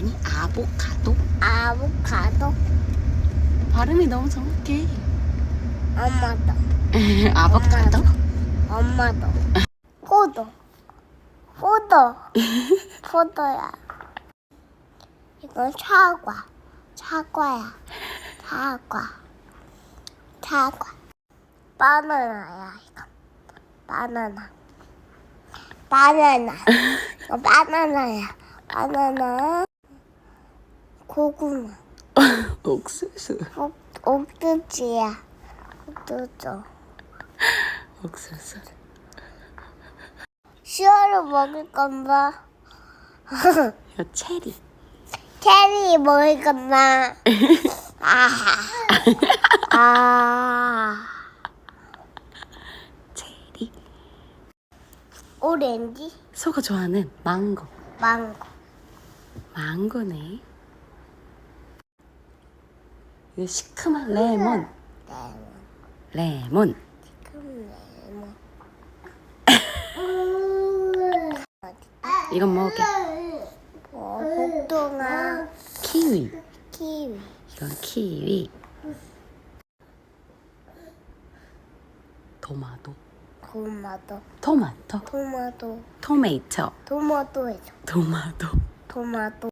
아니 아보카도. 아보카도. 발음이 너무 정확해. 엄마도. 아보카도? 엄마도. 포도. 포도. 포도야. 이건 사과. 사과야. 사과. 사과. 바나나야, 이거. 바나나. 바나나. 바나나야. 바나나. 고구마. 옥수수. 옥, 옥두지야. 옥두주. 옥수수. 시어를 먹을 건가? 요 체리. 체리 먹을 건가? 아. 아. 체리. 오렌지, 소가 좋아하는 망고. 망고, 망고네. 이거 시큼한 레몬. 레몬, 레몬. 지금 레몬. 이건 뭐게? 뭐, 복숭아, 키위. 키위, 이건 키위. 토마토. 토마토, 토마토. 토마토, 토메이토. 토마토 해줘. 토마토. 토마토.